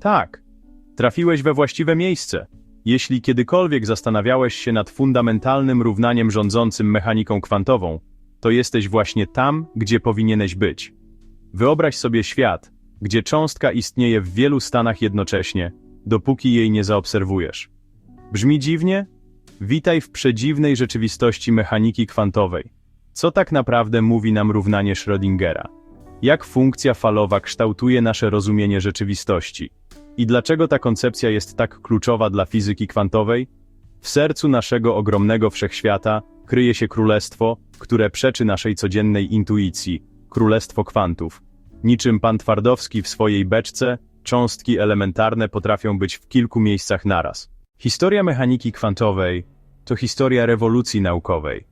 Tak, trafiłeś we właściwe miejsce. Jeśli kiedykolwiek zastanawiałeś się nad fundamentalnym równaniem rządzącym mechaniką kwantową, to jesteś właśnie tam, gdzie powinieneś być. Wyobraź sobie świat, gdzie cząstka istnieje w wielu stanach jednocześnie, dopóki jej nie zaobserwujesz. Brzmi dziwnie? Witaj w przedziwnej rzeczywistości mechaniki kwantowej. Co tak naprawdę mówi nam równanie Schrödingera? Jak funkcja falowa kształtuje nasze rozumienie rzeczywistości? I dlaczego ta koncepcja jest tak kluczowa dla fizyki kwantowej? W sercu naszego ogromnego wszechświata kryje się królestwo, które przeczy naszej codziennej intuicji królestwo kwantów. Niczym pan Twardowski w swojej beczce, cząstki elementarne potrafią być w kilku miejscach naraz. Historia mechaniki kwantowej to historia rewolucji naukowej,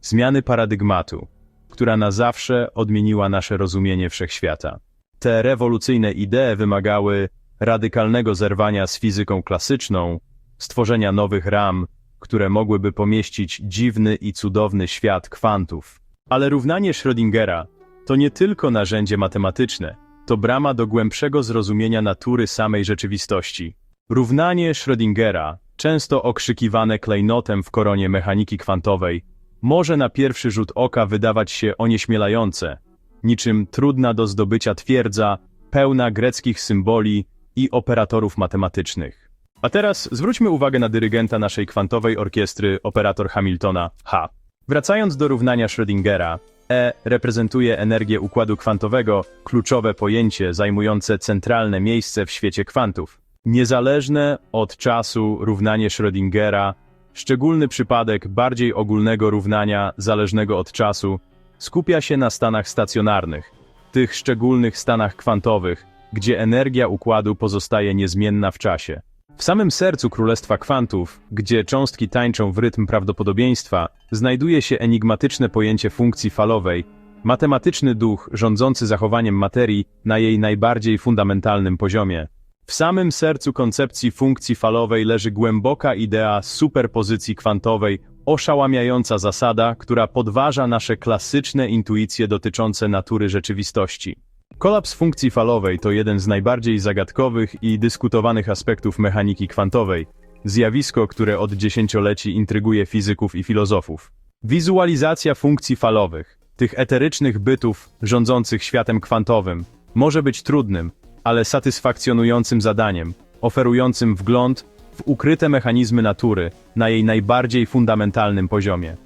zmiany paradygmatu, która na zawsze odmieniła nasze rozumienie wszechświata. Te rewolucyjne idee wymagały radykalnego zerwania z fizyką klasyczną, stworzenia nowych ram, które mogłyby pomieścić dziwny i cudowny świat kwantów. Ale równanie Schrödingera to nie tylko narzędzie matematyczne, to brama do głębszego zrozumienia natury samej rzeczywistości. Równanie Schrödingera, często okrzykiwane klejnotem w koronie mechaniki kwantowej, może na pierwszy rzut oka wydawać się onieśmielające, niczym trudna do zdobycia twierdza, pełna greckich symboli i operatorów matematycznych. A teraz zwróćmy uwagę na dyrygenta naszej kwantowej orkiestry, operator Hamiltona H. Wracając do równania Schrödingera, E reprezentuje energię układu kwantowego, kluczowe pojęcie zajmujące centralne miejsce w świecie kwantów. Niezależne od czasu równanie Schrödingera, szczególny przypadek bardziej ogólnego równania zależnego od czasu, skupia się na stanach stacjonarnych, tych szczególnych stanach kwantowych, gdzie energia układu pozostaje niezmienna w czasie. W samym sercu Królestwa Kwantów, gdzie cząstki tańczą w rytm prawdopodobieństwa, znajduje się enigmatyczne pojęcie funkcji falowej, matematyczny duch rządzący zachowaniem materii na jej najbardziej fundamentalnym poziomie. W samym sercu koncepcji funkcji falowej leży głęboka idea superpozycji kwantowej, oszałamiająca zasada, która podważa nasze klasyczne intuicje dotyczące natury rzeczywistości. Kolaps funkcji falowej to jeden z najbardziej zagadkowych i dyskutowanych aspektów mechaniki kwantowej, zjawisko, które od dziesięcioleci intryguje fizyków i filozofów. Wizualizacja funkcji falowych, tych eterycznych bytów rządzących światem kwantowym, może być trudnym, ale satysfakcjonującym zadaniem, oferującym wgląd w ukryte mechanizmy natury na jej najbardziej fundamentalnym poziomie.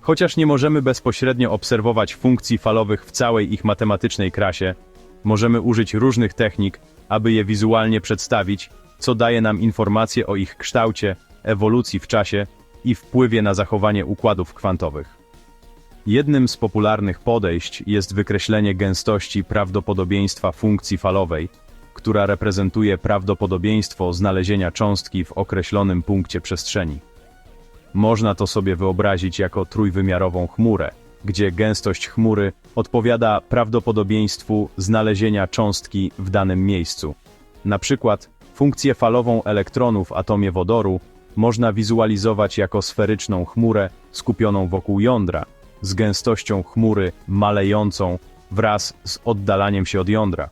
Chociaż nie możemy bezpośrednio obserwować funkcji falowych w całej ich matematycznej krasie, możemy użyć różnych technik, aby je wizualnie przedstawić, co daje nam informacje o ich kształcie, ewolucji w czasie i wpływie na zachowanie układów kwantowych. Jednym z popularnych podejść jest wykreślenie gęstości prawdopodobieństwa funkcji falowej, która reprezentuje prawdopodobieństwo znalezienia cząstki w określonym punkcie przestrzeni. Można to sobie wyobrazić jako trójwymiarową chmurę, gdzie gęstość chmury odpowiada prawdopodobieństwu znalezienia cząstki w danym miejscu. Na przykład funkcję falową elektronu w atomie wodoru można wizualizować jako sferyczną chmurę skupioną wokół jądra, z gęstością chmury malejącą wraz z oddalaniem się od jądra.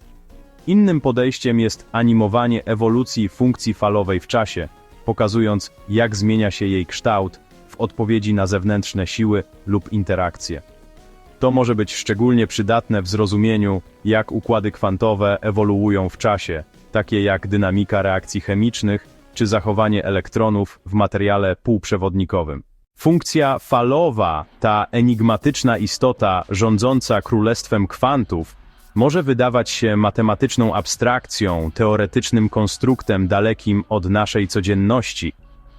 Innym podejściem jest animowanie ewolucji funkcji falowej w czasie, pokazując, jak zmienia się jej kształt w odpowiedzi na zewnętrzne siły lub interakcje. To może być szczególnie przydatne w zrozumieniu, jak układy kwantowe ewoluują w czasie, takie jak dynamika reakcji chemicznych czy zachowanie elektronów w materiale półprzewodnikowym. Funkcja falowa, ta enigmatyczna istota rządząca królestwem kwantów, może wydawać się matematyczną abstrakcją, teoretycznym konstruktem dalekim od naszej codzienności,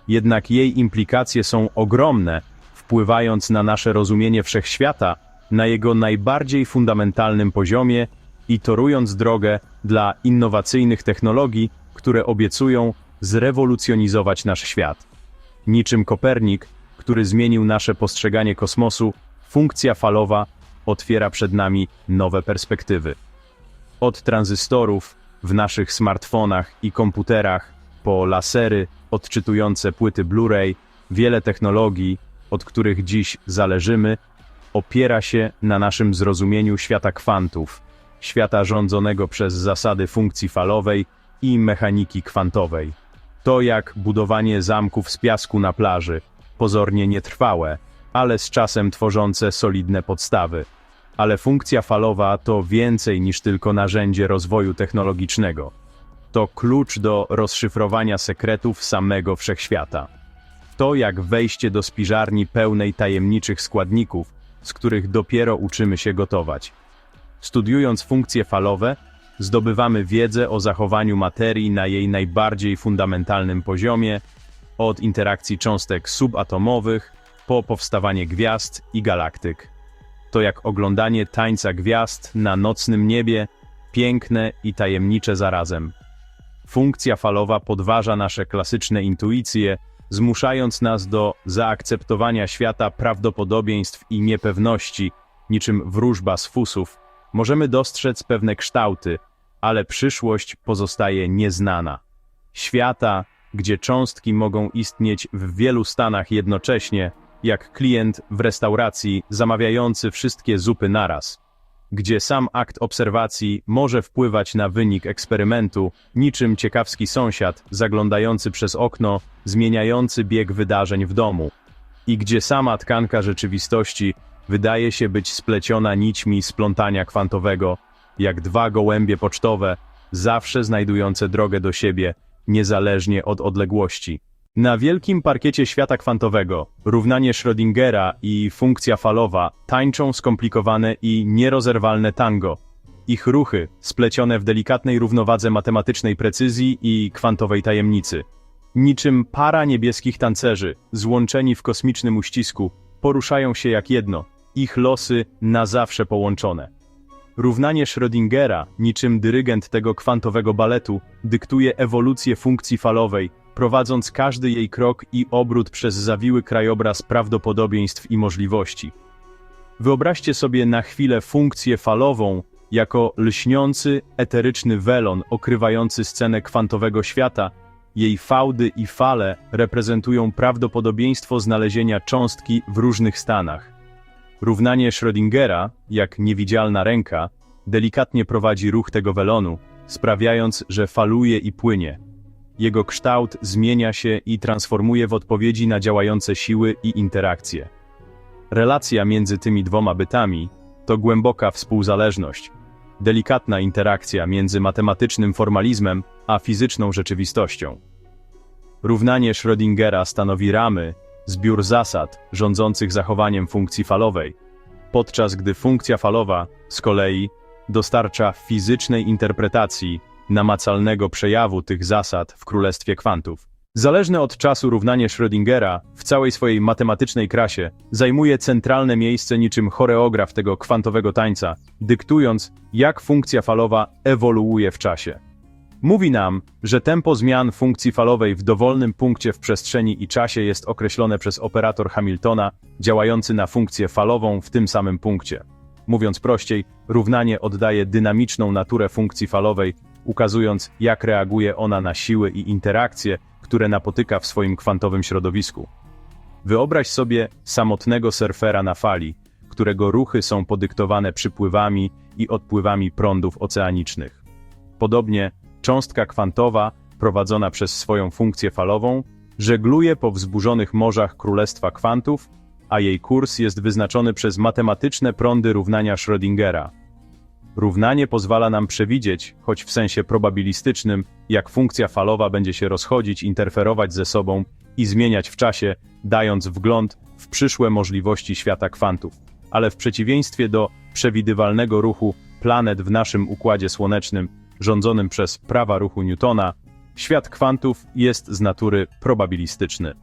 jednak jej implikacje są ogromne, wpływając na nasze rozumienie wszechświata na jego najbardziej fundamentalnym poziomie i torując drogę dla innowacyjnych technologii, które obiecują zrewolucjonizować nasz świat. Niczym Kopernik, który zmienił nasze postrzeganie kosmosu, funkcja falowa otwiera przed nami nowe perspektywy. Od tranzystorów w naszych smartfonach i komputerach po lasery odczytujące płyty Blu-ray, wiele technologii, od których dziś zależymy, opiera się na naszym zrozumieniu świata kwantów, świata rządzonego przez zasady funkcji falowej, i mechaniki kwantowej. To jak budowanie zamków z piasku na plaży, pozornie nietrwałe, ale z czasem tworzące solidne podstawy. Ale funkcja falowa to więcej niż tylko narzędzie rozwoju technologicznego. To klucz do rozszyfrowania sekretów samego wszechświata. To jak wejście do spiżarni pełnej tajemniczych składników, z których dopiero uczymy się gotować. Studiując funkcje falowe, zdobywamy wiedzę o zachowaniu materii na jej najbardziej fundamentalnym poziomie, od interakcji cząstek subatomowych po powstawanie gwiazd i galaktyk. To jak oglądanie tańca gwiazd na nocnym niebie, piękne i tajemnicze zarazem. Funkcja falowa podważa nasze klasyczne intuicje, zmuszając nas do zaakceptowania świata prawdopodobieństw i niepewności, niczym wróżba z fusów. Możemy dostrzec pewne kształty, ale przyszłość pozostaje nieznana. Świata, gdzie cząstki mogą istnieć w wielu stanach jednocześnie, jak klient w restauracji zamawiający wszystkie zupy naraz, gdzie sam akt obserwacji może wpływać na wynik eksperymentu, niczym ciekawski sąsiad zaglądający przez okno, zmieniający bieg wydarzeń w domu, i gdzie sama tkanka rzeczywistości wydaje się być spleciona nićmi splątania kwantowego, jak dwa gołębie pocztowe, zawsze znajdujące drogę do siebie, niezależnie od odległości. Na wielkim parkiecie świata kwantowego równanie Schrödingera i funkcja falowa tańczą skomplikowane i nierozerwalne tango. Ich ruchy, splecione w delikatnej równowadze matematycznej precyzji i kwantowej tajemnicy. Niczym para niebieskich tancerzy, złączeni w kosmicznym uścisku, poruszają się jak jedno, ich losy na zawsze połączone. Równanie Schrödingera, niczym dyrygent tego kwantowego baletu, dyktuje ewolucję funkcji falowej, prowadząc każdy jej krok i obrót przez zawiły krajobraz prawdopodobieństw i możliwości. Wyobraźcie sobie na chwilę funkcję falową jako lśniący, eteryczny welon okrywający scenę kwantowego świata. Jej fałdy i fale reprezentują prawdopodobieństwo znalezienia cząstki w różnych stanach. Równanie Schrödingera, jak niewidzialna ręka, delikatnie prowadzi ruch tego welonu, sprawiając, że faluje i płynie. Jego kształt zmienia się i transformuje w odpowiedzi na działające siły i interakcje. Relacja między tymi dwoma bytami to głęboka współzależność, delikatna interakcja między matematycznym formalizmem a fizyczną rzeczywistością. Równanie Schrödingera stanowi ramy, zbiór zasad rządzących zachowaniem funkcji falowej, podczas gdy funkcja falowa, z kolei, dostarcza fizycznej interpretacji namacalnego przejawu tych zasad w królestwie kwantów. Zależne od czasu równanie Schrödingera w całej swojej matematycznej krasie zajmuje centralne miejsce niczym choreograf tego kwantowego tańca, dyktując, jak funkcja falowa ewoluuje w czasie. Mówi nam, że tempo zmian funkcji falowej w dowolnym punkcie w przestrzeni i czasie jest określone przez operator Hamiltona działający na funkcję falową w tym samym punkcie. Mówiąc prościej, równanie oddaje dynamiczną naturę funkcji falowej, ukazując, jak reaguje ona na siły i interakcje, które napotyka w swoim kwantowym środowisku. Wyobraź sobie samotnego surfera na fali, którego ruchy są podyktowane przypływami i odpływami prądów oceanicznych. Podobnie cząstka kwantowa, prowadzona przez swoją funkcję falową, żegluje po wzburzonych morzach królestwa kwantów, a jej kurs jest wyznaczony przez matematyczne prądy równania Schrödingera. Równanie pozwala nam przewidzieć, choć w sensie probabilistycznym, jak funkcja falowa będzie się rozchodzić, interferować ze sobą i zmieniać w czasie, dając wgląd w przyszłe możliwości świata kwantów. Ale w przeciwieństwie do przewidywalnego ruchu planet w naszym układzie słonecznym, rządzonym przez prawa ruchu Newtona, świat kwantów jest z natury probabilistyczny.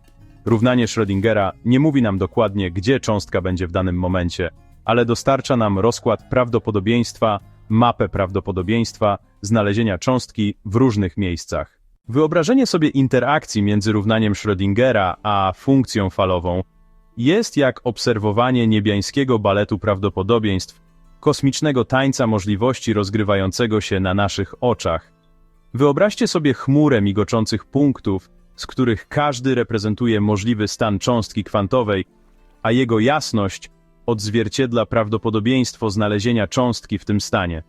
Równanie Schrödingera nie mówi nam dokładnie, gdzie cząstka będzie w danym momencie, ale dostarcza nam rozkład prawdopodobieństwa, mapę prawdopodobieństwa znalezienia cząstki w różnych miejscach. Wyobrażenie sobie interakcji między równaniem Schrödingera a funkcją falową jest jak obserwowanie niebiańskiego baletu prawdopodobieństw, kosmicznego tańca możliwości rozgrywającego się na naszych oczach. Wyobraźcie sobie chmurę migoczących punktów, z których każdy reprezentuje możliwy stan cząstki kwantowej, a jego jasność odzwierciedla prawdopodobieństwo znalezienia cząstki w tym stanie.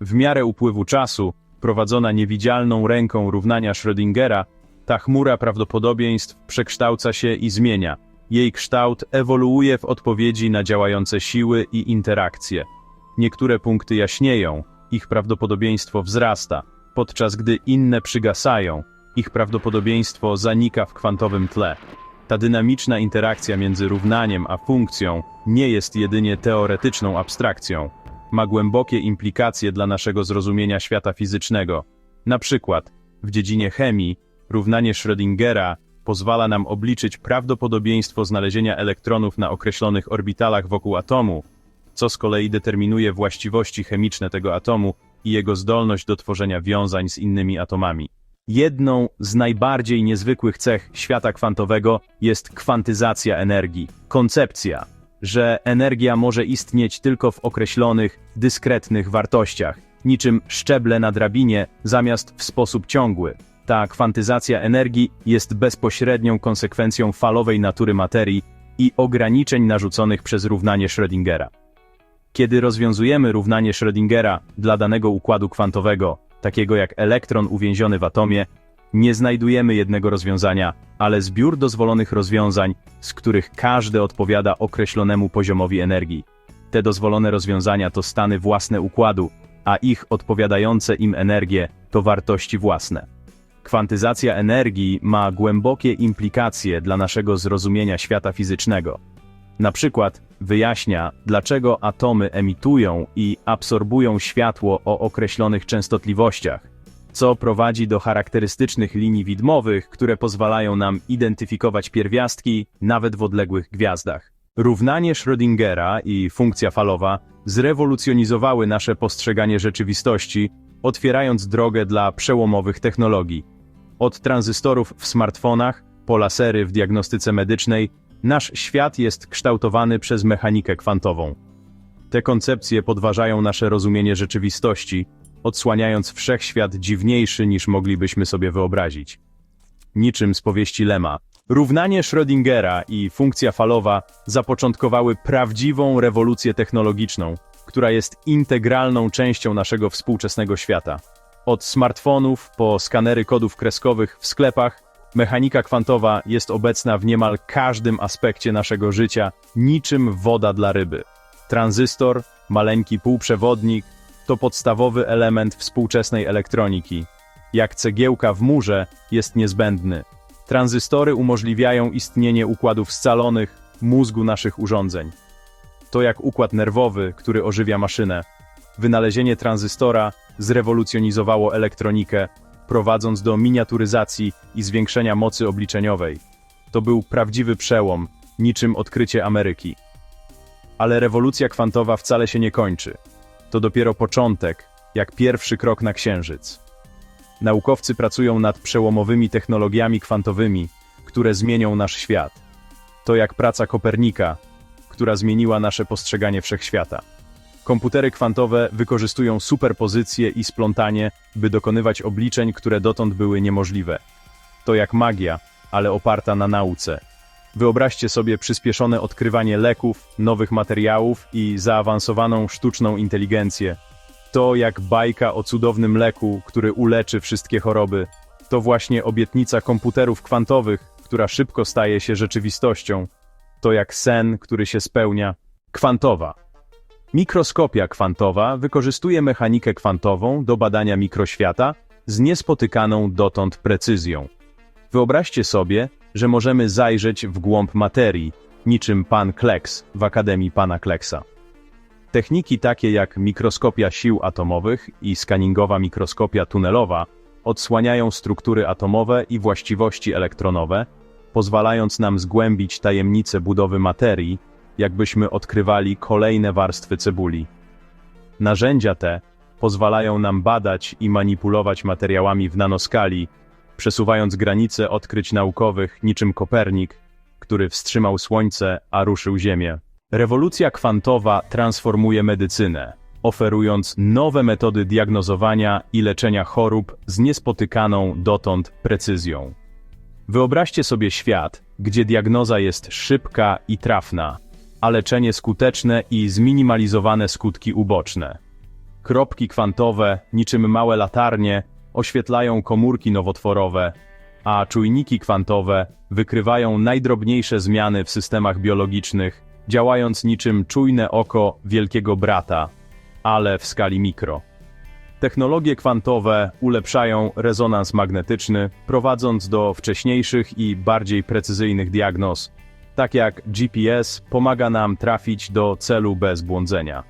W miarę upływu czasu, prowadzona niewidzialną ręką równania Schrödingera, ta chmura prawdopodobieństw przekształca się i zmienia. Jej kształt ewoluuje w odpowiedzi na działające siły i interakcje. Niektóre punkty jaśnieją, ich prawdopodobieństwo wzrasta, podczas gdy inne przygasają, ich prawdopodobieństwo zanika w kwantowym tle. Ta dynamiczna interakcja między równaniem a funkcją nie jest jedynie teoretyczną abstrakcją. Ma głębokie implikacje dla naszego zrozumienia świata fizycznego. Na przykład, w dziedzinie chemii, równanie Schrödingera pozwala nam obliczyć prawdopodobieństwo znalezienia elektronów na określonych orbitalach wokół atomu, co z kolei determinuje właściwości chemiczne tego atomu i jego zdolność do tworzenia wiązań z innymi atomami. Jedną z najbardziej niezwykłych cech świata kwantowego jest kwantyzacja energii, koncepcja, że energia może istnieć tylko w określonych, dyskretnych wartościach, niczym szczeble na drabinie, zamiast w sposób ciągły. Ta kwantyzacja energii jest bezpośrednią konsekwencją falowej natury materii i ograniczeń narzuconych przez równanie Schrödingera. Kiedy rozwiązujemy równanie Schrödingera dla danego układu kwantowego, takiego jak elektron uwięziony w atomie, nie znajdujemy jednego rozwiązania, ale zbiór dozwolonych rozwiązań, z których każde odpowiada określonemu poziomowi energii. Te dozwolone rozwiązania to stany własne układu, a ich odpowiadające im energie to wartości własne. Kwantyzacja energii ma głębokie implikacje dla naszego zrozumienia świata fizycznego. Na przykład wyjaśnia, dlaczego atomy emitują i absorbują światło o określonych częstotliwościach, co prowadzi do charakterystycznych linii widmowych, które pozwalają nam identyfikować pierwiastki nawet w odległych gwiazdach. Równanie Schrödingera i funkcja falowa zrewolucjonizowały nasze postrzeganie rzeczywistości, otwierając drogę dla przełomowych technologii. Od tranzystorów w smartfonach, po lasery w diagnostyce medycznej, nasz świat jest kształtowany przez mechanikę kwantową. Te koncepcje podważają nasze rozumienie rzeczywistości, odsłaniając wszechświat dziwniejszy niż moglibyśmy sobie wyobrazić. Niczym z powieści Lema, równanie Schrödingera i funkcja falowa zapoczątkowały prawdziwą rewolucję technologiczną, która jest integralną częścią naszego współczesnego świata. Od smartfonów po skanery kodów kreskowych w sklepach, mechanika kwantowa jest obecna w niemal każdym aspekcie naszego życia, niczym woda dla ryby. Tranzystor, maleńki półprzewodnik, to podstawowy element współczesnej elektroniki. Jak cegiełka w murze, jest niezbędny. Tranzystory umożliwiają istnienie układów scalonych, mózgu naszych urządzeń. To jak układ nerwowy, który ożywia maszynę. Wynalezienie tranzystora zrewolucjonizowało elektronikę, prowadząc do miniaturyzacji i zwiększenia mocy obliczeniowej. To był prawdziwy przełom, niczym odkrycie Ameryki. Ale rewolucja kwantowa wcale się nie kończy. To dopiero początek, jak pierwszy krok na Księżyc. Naukowcy pracują nad przełomowymi technologiami kwantowymi, które zmienią nasz świat. To jak praca Kopernika, która zmieniła nasze postrzeganie wszechświata. Komputery kwantowe wykorzystują superpozycje i splątanie, by dokonywać obliczeń, które dotąd były niemożliwe. To jak magia, ale oparta na nauce. Wyobraźcie sobie przyspieszone odkrywanie leków, nowych materiałów i zaawansowaną sztuczną inteligencję. To jak bajka o cudownym leku, który uleczy wszystkie choroby. To właśnie obietnica komputerów kwantowych, która szybko staje się rzeczywistością. To jak sen, który się spełnia. Kwantowa. Mikroskopia kwantowa wykorzystuje mechanikę kwantową do badania mikroświata z niespotykaną dotąd precyzją. Wyobraźcie sobie, że możemy zajrzeć w głąb materii, niczym pan Kleks w Akademii Pana Kleksa. Techniki takie jak mikroskopia sił atomowych i skaningowa mikroskopia tunelowa odsłaniają struktury atomowe i właściwości elektronowe, pozwalając nam zgłębić tajemnice budowy materii, jakbyśmy odkrywali kolejne warstwy cebuli. Narzędzia te pozwalają nam badać i manipulować materiałami w nanoskali, przesuwając granice odkryć naukowych niczym Kopernik, który wstrzymał Słońce, a ruszył Ziemię. Rewolucja kwantowa transformuje medycynę, oferując nowe metody diagnozowania i leczenia chorób z niespotykaną dotąd precyzją. Wyobraźcie sobie świat, gdzie diagnoza jest szybka i trafna, a leczenie skuteczne i zminimalizowane skutki uboczne. Kropki kwantowe, niczym małe latarnie, oświetlają komórki nowotworowe, a czujniki kwantowe wykrywają najdrobniejsze zmiany w systemach biologicznych, działając niczym czujne oko wielkiego brata, ale w skali mikro. Technologie kwantowe ulepszają rezonans magnetyczny, prowadząc do wcześniejszych i bardziej precyzyjnych diagnoz, tak jak GPS pomaga nam trafić do celu bez błądzenia.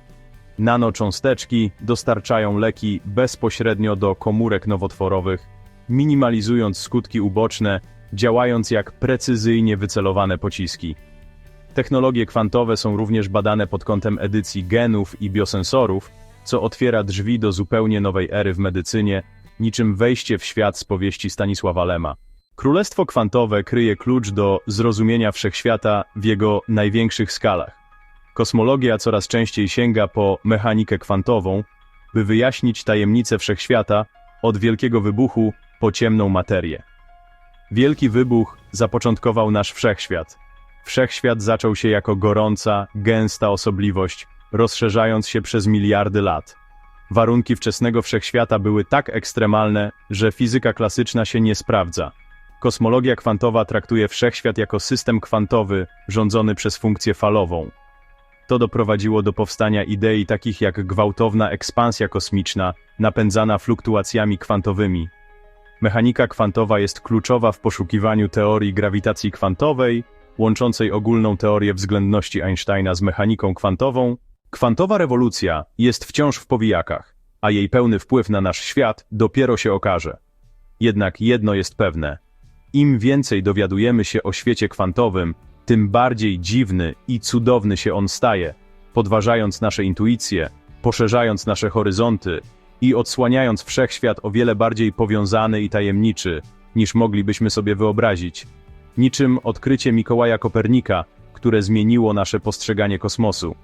Nanocząsteczki dostarczają leki bezpośrednio do komórek nowotworowych, minimalizując skutki uboczne, działając jak precyzyjnie wycelowane pociski. Technologie kwantowe są również badane pod kątem edycji genów i biosensorów, co otwiera drzwi do zupełnie nowej ery w medycynie, niczym wejście w świat z powieści Stanisława Lema. Królestwo kwantowe kryje klucz do zrozumienia wszechświata w jego największych skalach. Kosmologia coraz częściej sięga po mechanikę kwantową, by wyjaśnić tajemnice wszechświata od wielkiego wybuchu po ciemną materię. Wielki wybuch zapoczątkował nasz wszechświat. Wszechświat zaczął się jako gorąca, gęsta osobliwość, rozszerzając się przez miliardy lat. Warunki wczesnego wszechświata były tak ekstremalne, że fizyka klasyczna się nie sprawdza. Kosmologia kwantowa traktuje wszechświat jako system kwantowy rządzony przez funkcję falową. To doprowadziło do powstania idei takich jak gwałtowna ekspansja kosmiczna, napędzana fluktuacjami kwantowymi. Mechanika kwantowa jest kluczowa w poszukiwaniu teorii grawitacji kwantowej, łączącej ogólną teorię względności Einsteina z mechaniką kwantową. Kwantowa rewolucja jest wciąż w powijakach, a jej pełny wpływ na nasz świat dopiero się okaże. Jednak jedno jest pewne. Im więcej dowiadujemy się o świecie kwantowym, tym bardziej dziwny i cudowny się on staje, podważając nasze intuicje, poszerzając nasze horyzonty i odsłaniając wszechświat o wiele bardziej powiązany i tajemniczy, niż moglibyśmy sobie wyobrazić. Niczym odkrycie Mikołaja Kopernika, które zmieniło nasze postrzeganie kosmosu.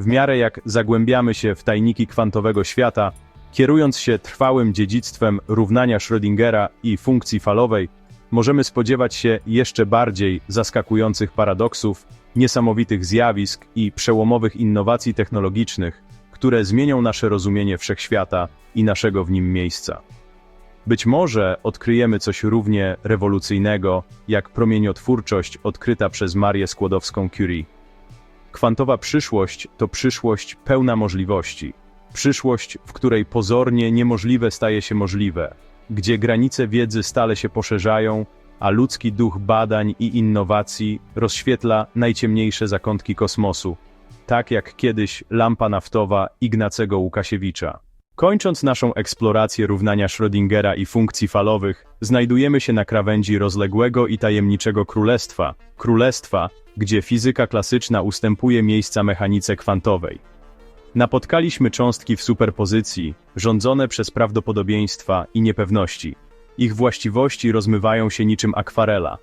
W miarę jak zagłębiamy się w tajniki kwantowego świata, kierując się trwałym dziedzictwem równania Schrödingera i funkcji falowej, możemy spodziewać się jeszcze bardziej zaskakujących paradoksów, niesamowitych zjawisk i przełomowych innowacji technologicznych, które zmienią nasze rozumienie wszechświata i naszego w nim miejsca. Być może odkryjemy coś równie rewolucyjnego, jak promieniotwórczość odkryta przez Marię Skłodowską-Curie. Kwantowa przyszłość to przyszłość pełna możliwości. Przyszłość, w której pozornie niemożliwe staje się możliwe, gdzie granice wiedzy stale się poszerzają, a ludzki duch badań i innowacji rozświetla najciemniejsze zakątki kosmosu, tak jak kiedyś lampa naftowa Ignacego Łukasiewicza. Kończąc naszą eksplorację równania Schrödingera i funkcji falowych, znajdujemy się na krawędzi rozległego i tajemniczego królestwa, królestwa, gdzie fizyka klasyczna ustępuje miejsca mechanice kwantowej. Napotkaliśmy cząstki w superpozycji, rządzone przez prawdopodobieństwa i niepewności. Ich właściwości rozmywają się niczym akwarela.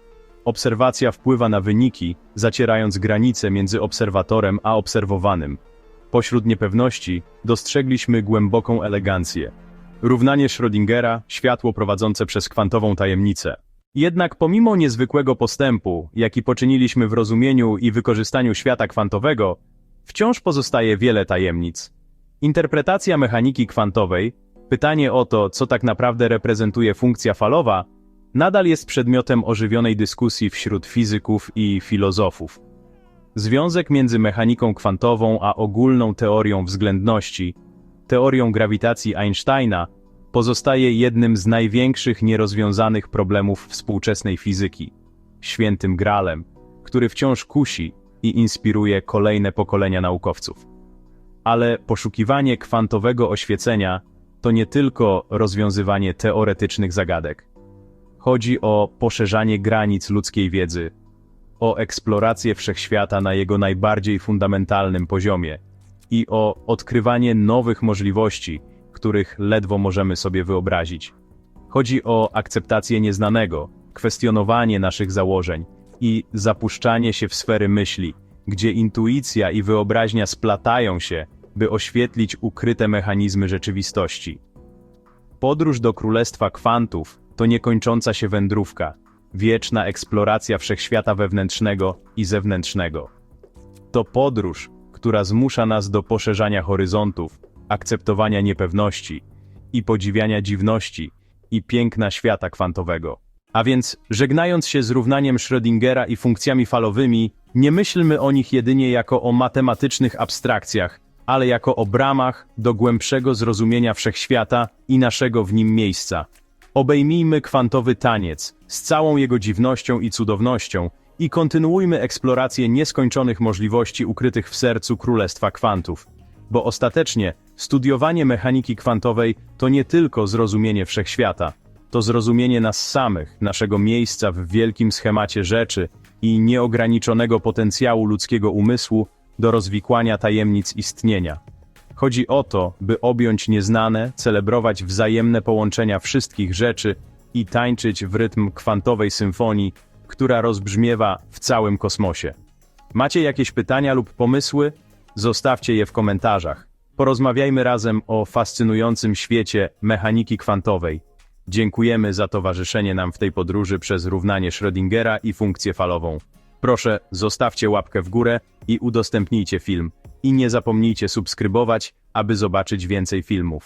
Obserwacja wpływa na wyniki, zacierając granice między obserwatorem a obserwowanym. Pośród niepewności dostrzegliśmy głęboką elegancję. Równanie Schrödingera, światło prowadzące przez kwantową tajemnicę. Jednak pomimo niezwykłego postępu, jaki poczyniliśmy w rozumieniu i wykorzystaniu świata kwantowego, wciąż pozostaje wiele tajemnic. Interpretacja mechaniki kwantowej, pytanie o to, co tak naprawdę reprezentuje funkcja falowa, nadal jest przedmiotem ożywionej dyskusji wśród fizyków i filozofów. Związek między mechaniką kwantową a ogólną teorią względności, teorią grawitacji Einsteina, pozostaje jednym z największych nierozwiązanych problemów współczesnej fizyki, świętym gralem, który wciąż kusi i inspiruje kolejne pokolenia naukowców. Ale poszukiwanie kwantowego oświecenia to nie tylko rozwiązywanie teoretycznych zagadek. Chodzi o poszerzanie granic ludzkiej wiedzy, o eksplorację wszechświata na jego najbardziej fundamentalnym poziomie i o odkrywanie nowych możliwości, których ledwo możemy sobie wyobrazić. Chodzi o akceptację nieznanego, kwestionowanie naszych założeń i zapuszczanie się w sfery myśli, gdzie intuicja i wyobraźnia splatają się, by oświetlić ukryte mechanizmy rzeczywistości. Podróż do Królestwa Kwantów to niekończąca się wędrówka, wieczna eksploracja wszechświata wewnętrznego i zewnętrznego. To podróż, która zmusza nas do poszerzania horyzontów, akceptowania niepewności i podziwiania dziwności i piękna świata kwantowego. A więc, żegnając się z równaniem Schrödingera i funkcjami falowymi, nie myślmy o nich jedynie jako o matematycznych abstrakcjach, ale jako o bramach do głębszego zrozumienia wszechświata i naszego w nim miejsca. Obejmijmy kwantowy taniec z całą jego dziwnością i cudownością i kontynuujmy eksplorację nieskończonych możliwości ukrytych w sercu Królestwa Kwantów. Bo ostatecznie studiowanie mechaniki kwantowej to nie tylko zrozumienie wszechświata, to zrozumienie nas samych, naszego miejsca w wielkim schemacie rzeczy i nieograniczonego potencjału ludzkiego umysłu do rozwikłania tajemnic istnienia. Chodzi o to, by objąć nieznane, celebrować wzajemne połączenia wszystkich rzeczy i tańczyć w rytm kwantowej symfonii, która rozbrzmiewa w całym kosmosie. Macie jakieś pytania lub pomysły? Zostawcie je w komentarzach. Porozmawiajmy razem o fascynującym świecie mechaniki kwantowej. Dziękujemy za towarzyszenie nam w tej podróży przez równanie Schrödingera i funkcję falową. Proszę, zostawcie łapkę w górę i udostępnijcie film. I nie zapomnijcie subskrybować, aby zobaczyć więcej filmów.